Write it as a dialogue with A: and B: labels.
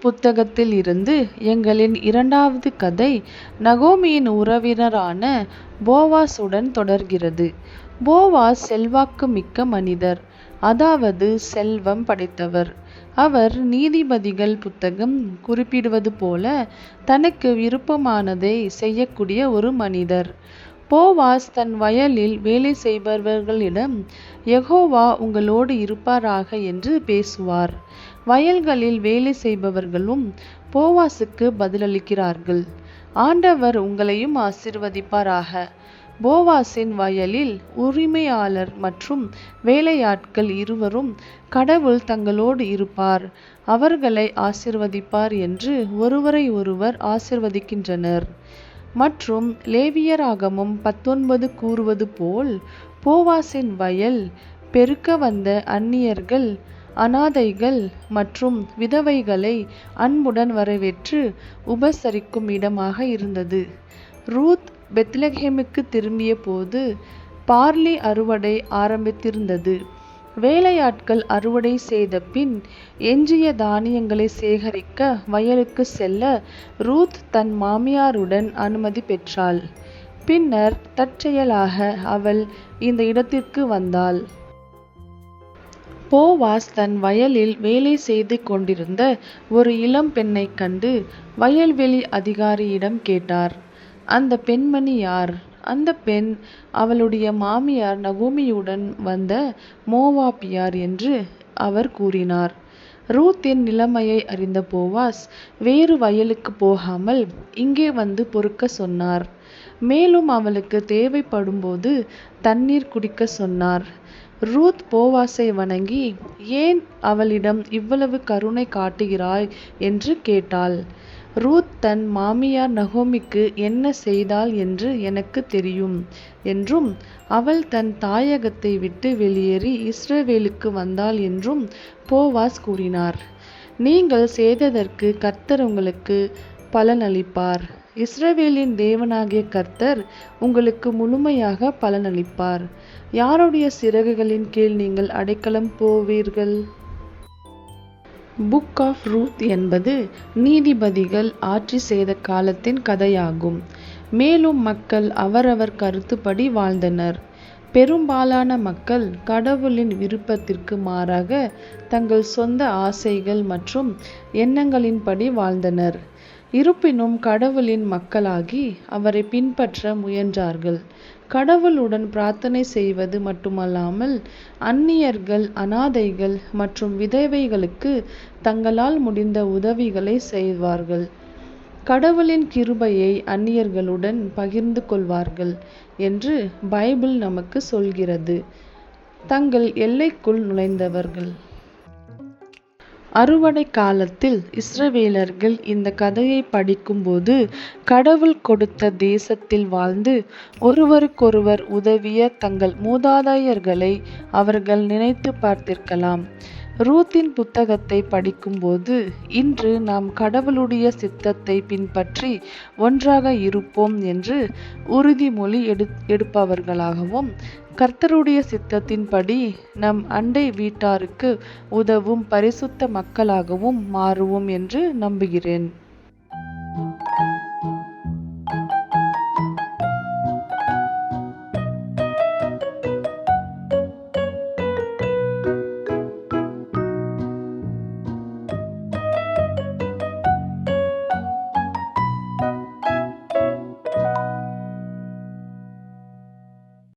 A: புத்தகத்தில் இருந்து எங்களின் இரண்டாவது கதை நகோமியின் உறவினரான போவாஸுடன் தொடர்கிறது. போவாஸ் செல்வாக்கு மிக்க மனிதர் அதாவது செல்வம் படைத்தவர். அவர் நீதிபதிகள் புத்தகம் குறிப்பிடுவது போல தனக்கு விருப்பமானதை செய்யக்கூடிய ஒரு மனிதர். போவாஸ் தன் வயலில் வேலை செய்பவர்களிடம் யகோவா உங்களோடு இருப்பாராக என்று பேசுவார். வயல்களில் வேலை செய்பவர்களும் போவாசுக்கு பதிலளிக்கிறார்கள். ஆண்டவர் உங்களையும் ஆசிர்வதிப்பாராக. போவாசின் வயலில் உரிமையாளர் மற்றும் வேலையாட்கள் இருவரும் கடவுள் தங்களோடு இருப்பார். அவர்களை ஆசிர்வதிப்பார் என்று ஒருவரை ஒருவர் ஆசிர்வதிக்கின்றனர். மற்றும் லேவியராகமும் பத்தொன்பது கூறுவது போல் போவாசின் வயல் பெருக்க வந்த அந்நியர்கள் அனாதைகள் மற்றும் விதவைகளை அன்புடன் வரவேற்று உபசரிக்கும் இடமாக இருந்தது. ரூத் பெத்லஹேமுக்கு திரும்பிய போது பார்லி அறுவடை ஆரம்பித்திருந்தது. வேலையாட்கள் அறுவடை செய்த பின் எஞ்சிய தானியங்களை சேகரிக்க வயலுக்கு செல்ல ரூத் தன் மாமியாருடன் அனுமதி பெற்றாள். பின்னர் தற்செயலாக அவள் இந்த இடத்திற்கு வந்தாள். போவாஸ் தன் வயலில் வேலை செய்து கொண்டிருந்த ஒரு இளம் பெண்ணைக் கண்டு வயல்வெளி அதிகாரியிடம் கேட்டார் அந்த பெண்மணி யார்? அந்த பெண் அவளுடைய மாமியார் நகோமியுடன் வந்த மோவாப்பியார் என்று அவர் கூறினார். ரூத்தின் நிலைமையை அறிந்த போவாஸ் வேறு வயலுக்கு போகாமல் இங்கே வந்து பொறுக்க சொன்னார். மேலும் அவளுக்கு தேவைப்படும்போது தண்ணீர் குடிக்க சொன்னார். ரூத் போவாசை வணங்கி ஏன் அவளிடம் இவ்வளவு கருணை காட்டுகிறாய் என்று கேட்டாள். ரூத் தன் மாமியார் நகோமிக்கு என்ன செய்தாள் என்று எனக்கு தெரியும் என்றும் அவள் தன் தாயகத்தை விட்டு வெளியேறி இஸ்ரேவேலுக்கு வந்தாள் என்றும் போவாஸ் கூறினார். நீங்கள் செய்ததற்கு கர்த்தர் உங்களுக்கு பலனளிப்பார். இஸ்ரவேலின் தேவனாகிய கர்த்தர் உங்களுக்கு முழுமையாக பலனளிப்பார். யாருடைய சிறகுகளின் கீழ் நீங்கள் அடைக்கலம் போவீர்கள்? புக் ஆஃப் ரூத் என்பது நீதிபதிகள் ஆட்சி செய்த காலத்தின் கதையாகும். மேலும் மக்கள் அவரவர் கருத்துப்படி வாழ்ந்தனர். பெரும்பாலான மக்கள் கடவுளின் விருப்பத்திற்கு மாறாக தங்கள் சொந்த ஆசைகள் மற்றும் எண்ணங்களின்படி வாழ்ந்தனர். இருப்பினும் கடவுளின் மக்களாகி அவரை பின்பற்ற முயன்றார்கள். கடவுளுடன் பிரார்த்தனை செய்வது மட்டுமல்லாமல் அந்நியர்கள் அனாதைகள் மற்றும் விதவைகளுக்கு தங்களால் முடிந்த உதவிகளை செய்வார்கள். கடவுளின் கிருபையை அந்நியர்களுடன் பகிர்ந்து கொள்வார்கள் என்று பைபிள் நமக்கு சொல்கிறது. தங்கள் எல்லைக்குள் நுழைந்தவர்கள் அறுவடை காலத்தில் இஸ்ரவேலர்கள் இந்த கதையை படிக்கும்போது கடவுள் கொடுத்த தேசத்தில் வாழ்ந்து ஒருவருக்கொருவர் உதவிய தங்கள் மூதாதையர்களை அவர்கள் நினைத்து பார்த்திருக்கலாம். ரூத்தின் புத்தகத்தை படிக்கும்போது இன்று நாம் கடவுளுடைய சித்தத்தை பின்பற்றி ஒன்றாக இருப்போம் என்று உறுதிமொழி எடுப்பவர்களாகவும் கர்த்தருடைய சித்தத்தின்படி நம் அண்டை வீட்டாருக்கு உதவும் பரிசுத்த மக்களாகவும் மாறுவோம் என்று நம்புகிறேன்.